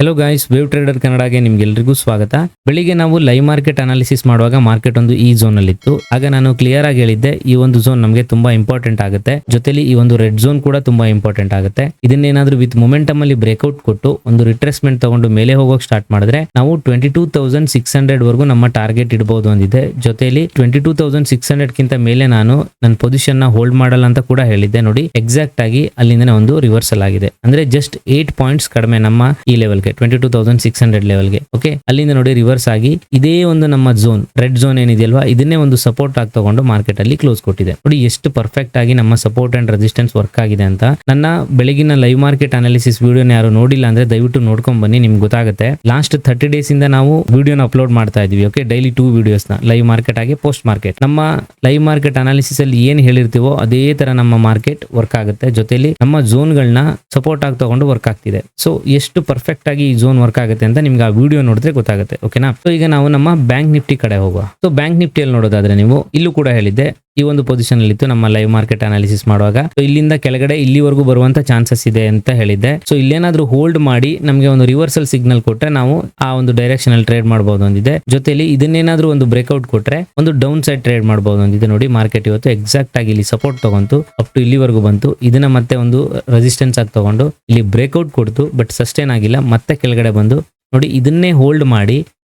Hello guys wave trader ಕನ್ನಡಗೆ ನಿಮ್ಗೆಲ್ರಿಗೂ ಸ್ವಾಗತ. ಬೆಳಿಗ್ಗೆ ನಾವು ಲೈವ್ ಮಾರ್ಕೆಟ್ ಅನಾಲಿಸಿಸ್ ಮಾಡುವಾಗ ಮಾರ್ಕೆಟ್ ಒಂದು ಈ ಝೋನ್ ಅಲ್ಲಿ ಇತ್ತು ಆಗ ನಾನು ಕ್ಲಿಯರ್ ಆಗಿ ಹೇಳಿದ್ದೆ, ಈ ಒಂದು ಝೋನ್ ನಮಗೆ ತುಂಬಾ ಇಂಪಾರ್ಟೆಂಟ್ ಆಗುತ್ತೆ. ಜೊತೆಲಿ ಈ ಒಂದು ರೆಡ್ ಝೋನ್ ಕೂಡ ತುಂಬಾ ಇಂಪಾರ್ಟೆಂಟ್ ಆಗುತ್ತೆ. ಇದನ್ನೇನಾದ್ರೂ ವಿತ್ ಮೊಮೆಂಟಮ್ ಅಲ್ಲಿ ಬ್ರೇಕ್ಔಟ್ ಕೊಟ್ಟು ಒಂದು ರಿಟ್ರೆಸ್ಮೆಂಟ್ ತಗೊಂಡು ಮೇಲೆ ಹೋಗೋಕೆ ಸ್ಟಾರ್ಟ್ ಮಾಡಿದ್ರೆ, ನಾವು twenty two thousand six hundred ವರೆಗೂ ನಮ್ಮ ಟಾರ್ಗೆಟ್ ಇಡಬಹುದು ಅಂದಿದೆ ಜೊತೆಲಿ twenty two thousand six hundred ಕಿಂತ ಮೇಲೆ ನಾನು ನನ್ನ ಪೊಸಿಷನ್ನ ಹೋಲ್ಡ್ ಮಾಡಲ್ಲ ಅಂತ ಕೂಡ ಹೇಳಿದ್ದೆ. ನೋಡಿ ಎಕ್ಸಾಕ್ಟ್ ಆಗಿ ಅಲ್ಲಿಂದ ಒಂದು ರಿವರ್ಸಲ್ ಆಗಿದೆ. ಅಂದ್ರೆ ಜಸ್ಟ್ ಏಟ್ ಪಾಯಿಂಟ್ಸ್ ಕಡಿಮೆ ನಮ್ಮ ಈ ಲೆವೆಲ್ಗೆ twenty two thousand six hundred ಲೆವೆಲ್ಗೆ ಓಕೆ? ಅಲ್ಲಿಂದ ನೋಡಿ ರಿವರ್ಸ್ ಆಗಿ ಇದೇ ಒಂದು ನಮ್ಮ ಝೋನ್ ರೆಡ್ ಝೋನ್ ಏನಿದೆಯಲ್ವಾ, ಇದನ್ನೇ ಒಂದು ಸಪೋರ್ಟ್ ಆಗಿ ತಗೊಂಡು ಮಾರ್ಕೆಟ್ ಅಲ್ಲಿ ಕ್ಲೋಸ್ ಕೊಟ್ಟಿದೆ. ನೋಡಿ ಎಷ್ಟು ಪರ್ಫೆಕ್ಟ್ ಆಗಿ ನಮ್ಮ ಸಪೋರ್ಟ್ ಅಂಡ್ ರೆಸಿಸ್ಟೆನ್ಸ್ ವರ್ಕ್ ಆಗಿದೆ ಅಂತ. ನನ್ನ ಬೆಳಗಿನ ಲೈವ್ ಮಾರ್ಕೆಟ್ ಅನಾಲಿಸಿಸ್ ವಿಡಿಯೋನ ಯಾರು ನೋಡಿಲ್ಲ ಅಂದ್ರೆ ದಯವಿಟ್ಟು ನೋಡ್ಕೊಂಡ್ ಬನ್ನಿ, ನಿಮ್ಗೆ ಗೊತ್ತಾಗುತ್ತೆ. ಲಾಸ್ಟ್ ತರ್ಟಿ ಡೇಸ್ ಇಂದ ನಾವು ವಿಡಿಯೋನ ಅಪ್ಲೋಡ್ ಮಾಡ್ತಾ ಇದೀವಿ, ಓಕೆ? ಡೈಲಿ ಟೂ ವಿಡಿಯೋಸ್ನ ಲೈವ್ ಮಾರ್ಕೆಟ್ ಆಗಿ ಪೋಸ್ಟ್ ಮಾರ್ಕೆಟ್ ನಮ್ಮ ಲೈವ್ ಮಾರ್ಕೆಟ್ ಅನಾಲಿಸಿಸ್ ಅಲ್ಲಿ ಏನ್ ಹೇಳಿರ್ತೀವೋ ಅದೇ ತರ ನಮ್ಮ ಮಾರ್ಕೆಟ್ ವರ್ಕ್ ಆಗುತ್ತೆ. ಜೊತೆಲಿ ನಮ್ಮ ಝೋನ್ಗಳನ್ನ ಸಪೋರ್ಟ್ ಆಗಿ ತಗೊಂಡು ವರ್ಕ್ ಆಗ್ತಿದೆ. ಸೊ ಎಷ್ಟು ಪರ್ಫೆಕ್ಟ್ ಈ ಝೋನ್ ವರ್ಕ್ ಆಗುತ್ತೆ ಅಂತ ನಿಮ್ಗೆ ಆ ವಿಡಿಯೋ ನೋಡಿದ್ರೆ ಗೊತ್ತಾಗುತ್ತೆ ಓಕೆನಾ ಸೊ ಈಗ ನಾವು ನಮ್ಮ ಬ್ಯಾಂಕ್ ನಿಫ್ಟಿ ಕಡೆ ಹೋಗುವ. ಸೊ ಬ್ಯಾಂಕ್ ನಿಫ್ಟಿಯಲ್ಲಿ ನೋಡೋದಾದ್ರೆ ನೀವು, ಇಲ್ಲೂ ಕೂಡ ಹೇಳಿದ್ದೆ ಈ ಒಂದು ಪೊಸಿಷನ್ ಅಲ್ಲಿ ಇತ್ತು ನಮ್ಮ ಲೈವ್ ಮಾರ್ಕೆಟ್ ಅನಾಲಿಸಿಸ್ ಮಾಡುವಾಗ. ಇಲ್ಲಿಂದ ಕೆಳಗಡೆ ಇಲ್ಲಿವರೆಗೂ ಬರುವಂತ ಚಾನ್ಸಸ್ ಇದೆ ಅಂತ ಹೇಳಿದ್ದೆ. ಸೊ ಇಲ್ಲೇನಾದ್ರೂ ಹೋಲ್ಡ್ ಮಾಡಿ ನಮಗೆ ಒಂದು ರಿವರ್ಸಲ್ ಸಿಗ್ನಲ್ ಕೊಟ್ರೆ ನಾವು ಆ ಒಂದು ಡೈರೆಕ್ಷನ್ ಅಲ್ಲಿ ಟ್ರೇಡ್ ಮಾಡಬಹುದು ಅಂದಿದೆ ಜೊತೆಲಿ ಇದನ್ನೇನಾದ್ರೂ ಒಂದು ಬ್ರೇಕ್ಔಟ್ ಕೊಟ್ರೆ ಒಂದು ಡೌನ್ ಸೈಡ್ ಟ್ರೇಡ್ ಮಾಡಬಹುದು ಅಂದಿದೆ ನೋಡಿ ಮಾರ್ಕೆಟ್ ಇವತ್ತು ಎಕ್ಸಾಕ್ಟ್ ಆಗಿ ಇಲ್ಲಿ ಸಪೋರ್ಟ್ ತಗೊಂತು ಅಪ್ ಟು ಇಲ್ಲಿವರೆಗೂ ಬಂತು. ಇದನ್ನ ಮತ್ತೆ ಒಂದು ರೆಸಿಸ್ಟೆನ್ಸ್ ಆಗಿ ತಗೊಂಡು ಇಲ್ಲಿ ಬ್ರೇಕ್ಔಟ್ ಕೊಡ್ತು ಬಟ್ ಸಸ್ಟೇನ್ ಆಗಿಲ್ಲ, ಮತ್ತೆ ಕೆಳಗಡೆ ಬಂದು ನೋಡಿ ಇದನ್ನೇ ಹೋಲ್ಡ್ ಮಾಡಿ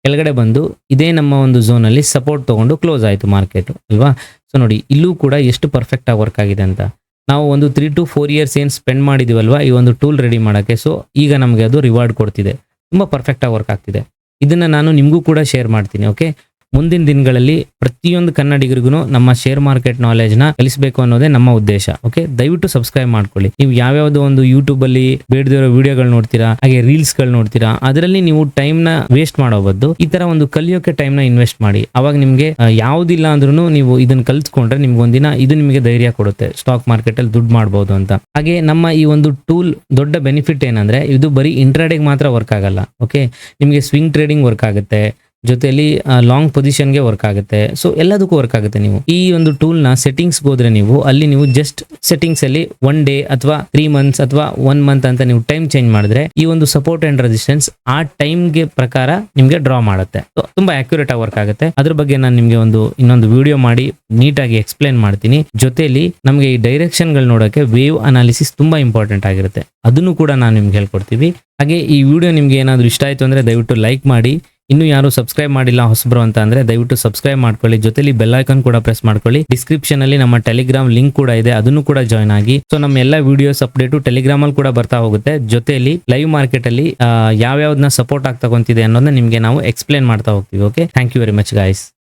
ಕೆಳಗಡೆ ಬಂದು ಇದೇ ನಮ್ಮ ಒಂದು ಝೋನಲ್ಲಿ ಸಪೋರ್ಟ್ ತಗೊಂಡು ಕ್ಲೋಸ್ ಆಯಿತು ಮಾರ್ಕೆಟ್, ಅಲ್ವಾ? ಸೊ ನೋಡಿ, ಇಲ್ಲೂ ಕೂಡ ಎಷ್ಟು ಪರ್ಫೆಕ್ಟಾಗಿ ವರ್ಕ್ ಆಗಿದೆ ಅಂತ. ನಾವು ಒಂದು ತ್ರೀ ಟು ಫೋರ್ ಇಯರ್ಸ್ ಏನು ಸ್ಪೆಂಡ್ ಮಾಡಿದೀವಲ್ವಾ ಈ ಒಂದು ಟೂಲ್ ರೆಡಿ ಮಾಡೋಕ್ಕೆ ಸೊ ಈಗ ನಮಗೆ ಅದು ರಿವಾರ್ಡ್ ಕೊಡ್ತಿದೆ. ತುಂಬ ಪರ್ಫೆಕ್ಟಾಗಿ ವರ್ಕ್ ಆಗ್ತಿದೆ. ಇದನ್ನ ನಾನು ನಿಮಗೂ ಕೂಡ ಶೇರ್ ಮಾಡ್ತೀನಿ ಓಕೆ ಮುಂದಿನ ದಿನಗಳಲ್ಲಿ ಪ್ರತಿಯೊಂದು ಕನ್ನಡಿಗರಿಗೂ ನಮ್ಮ ಶೇರ್ ಮಾರ್ಕೆಟ್ ನಾಲೆಜ್ನ ಕಲಿಸಬೇಕು ಅನ್ನೋದೇ ನಮ್ಮ ಉದ್ದೇಶ. ಓಕೆ ದಯವಿಟ್ಟು ಸಬ್ಸ್ಕ್ರೈಬ್ ಮಾಡ್ಕೊಳ್ಳಿ. ನೀವು ಯಾವ್ಯಾವ್ದೋ ಒಂದು ಯೂಟ್ಯೂಬ್ ಅಲ್ಲಿ ಬೇಡದಿರೋ ವಿಡಿಯೋಗಳು ನೋಡ್ತೀರಾ, ಹಾಗೆ ರೀಲ್ಸ್ಗಳು ನೋಡ್ತೀರಾ, ಅದರಲ್ಲಿ ನೀವು ಟೈಮ್ನ ವೇಸ್ಟ್ ಮಾಡೋ ಬದ್ದು ಈ ತರ ಒಂದು ಕಲಿಯೋಕೆ ಟೈಮ್ನ ಇನ್ವೆಸ್ಟ್ ಮಾಡಿ. ಅವಾಗ ನಿಮ್ಗೆ ಯಾವುದಿಲ್ಲ ಯಾವ್ದಿಲ್ಲ ಅಂದ್ರೂ ನೀವು ಇದನ್ನ ಕಲ್ತ್ಕೊಂಡ್ರೆ ನಿಮ್ಗೆ ಒಂದಿನ ಇದು ನಿಮಗೆ ಧೈರ್ಯ ಕೊಡುತ್ತೆ. ಸ್ಟಾಕ್ ಮಾರ್ಕೆಟ್ ಅಲ್ಲಿ ದುಡ್ಡು ಮಾಡಬಹುದು ಅಂತ. ಹಾಗೆ ನಮ್ಮ ಈ ಒಂದು ಟೂಲ್ ದೊಡ್ಡ ಬೆನಿಫಿಟ್ ಏನಂದ್ರೆ, ಇದು ಬರೀ ಇಂಟ್ರಾಡೇಗೆ ಮಾತ್ರ ವರ್ಕ್ ಆಗಲ್ಲ. ಓಕೆ ನಿಮಗೆ ಸ್ವಿಂಗ್ ಟ್ರೇಡಿಂಗ್ ವರ್ಕ್ ಆಗುತ್ತೆ. ಜೊತೆಲಿ ಲಾಂಗ್ ಪೊಸಿಷನ್ಗೆ ವರ್ಕ್ ಆಗುತ್ತೆ. ಸೊ ಎಲ್ಲದಕ್ಕೂ ವರ್ಕ್ ಆಗುತ್ತೆ ನೀವು. ಈ ಒಂದು ಟೂಲ್ನ ಸೆಟ್ಟಿಂಗ್ಸ್ಗೆ ಹೋದ್ರೆ ನೀವು, ಅಲ್ಲಿ ನೀವು ಜಸ್ಟ್ ಸೆಟ್ಟಿಂಗ್ಸ್ ಅಲ್ಲಿ ಒನ್ ಡೇ ಅಥವಾ ತ್ರೀ ಮಂತ್ಸ್ ಅಥವಾ ಒನ್ ಮಂತ್ ಅಂತ ನೀವು ಟೈಮ್ ಚೇಂಜ್ ಮಾಡಿದ್ರೆ, ಈ ಒಂದು ಸಪೋರ್ಟ್ ಅಂಡ್ ರೆಸಿಸ್ಟೆನ್ಸ್ ಆ ಟೈಮ್ಗೆ ಪ್ರಕಾರ ನಿಮ್ಗೆ ಡ್ರಾ ಮಾಡುತ್ತೆ. ತುಂಬಾ ಅಕ್ಯುರೇಟ್ ಆಗಿ ವರ್ಕ್ ಆಗುತ್ತೆ. ಅದ್ರ ಬಗ್ಗೆ ನಾನು ನಿಮಗೆ ಒಂದು, ಇನ್ನೊಂದು ವಿಡಿಯೋ ಮಾಡಿ ನೀಟಾಗಿ ಎಕ್ಸ್ಪ್ಲೇನ್ ಮಾಡ್ತೀನಿ. ಜೊತೆಲಿ, ನಮಗೆ ಈ ಡೈರೆಕ್ಷನ್ಗಳು ನೋಡೋಕೆ ವೇವ್ ಅನಾಲಿಸಿಸ್ ತುಂಬಾ ಇಂಪಾರ್ಟೆಂಟ್ ಆಗಿರುತ್ತೆ. ಅದನ್ನು ಕೂಡ ನಾನು ನಿಮ್ಗೆ ಹೇಳ್ಕೊಡ್ತೀವಿ. ಹಾಗೆ ಈ ವಿಡಿಯೋ ನಿಮ್ಗೆ ಏನಾದರೂ ಇಷ್ಟ ಆಯ್ತು ಅಂದ್ರೆ ದಯವಿಟ್ಟು ಲೈಕ್ ಮಾಡಿ. ಇನ್ನು ಯಾರು ಸಬ್ಸ್ಕ್ರೈಬ್ ಮಾಡಿಲ್ಲ ಹೊಸಬ್ರು ಅಂತ ಅಂದ್ರೆ ದಯವಿಟ್ಟು ಸಬ್ಸ್ಕ್ರೈಬ್ ಮಾಡ್ಕೊಳ್ಳಿ. ಜೊತೆಲಿ ಬೆಲ್ ಐಕಾನ್ ಕೂಡ ಪ್ರೆಸ್ ಮಾಡ್ಕೊಳ್ಳಿ. ಡಿಸ್ಕ್ರಿಪ್ಷನ್ ಅಲ್ಲಿ ನಮ್ಮ ಟೆಲಿಗ್ರಾಮ್ ಲಿಂಕ್ ಕೂಡ ಇದೆ. ಅದನ್ನು ಕೂಡ ಜಾಯ್ನ್ ಆಗಿ. ಸೊ ನಮ್ಮ ಎಲ್ಲ ವಿಡಿಯೋಸ್ ಅಪ್ಡೇಟ್ ಟೆಲಿಗ್ರಾಮ್ ಅಲ್ಲಿ ಕೂಡ ಬರ್ತಾ ಹೋಗುತ್ತೆ. ಜೊತೆಲಿ ಲೈವ್ ಮಾರ್ಕೆಟ್ ಅಲ್ಲಿ ಯಾವ್ಯಾವ್ದನ್ನ ಸಪೋರ್ಟ್ ಆಗ್ತಾ ತಗೊಂತಿದೆ ಅನ್ನೋದನ್ನ ನಿಮ್ಗೆ ನಾವು ಎಕ್ಸ್ಪ್ಲೇನ್ ಮಾಡ್ತಾ ಹೋಗ್ತೀವಿ okay thank you very much guys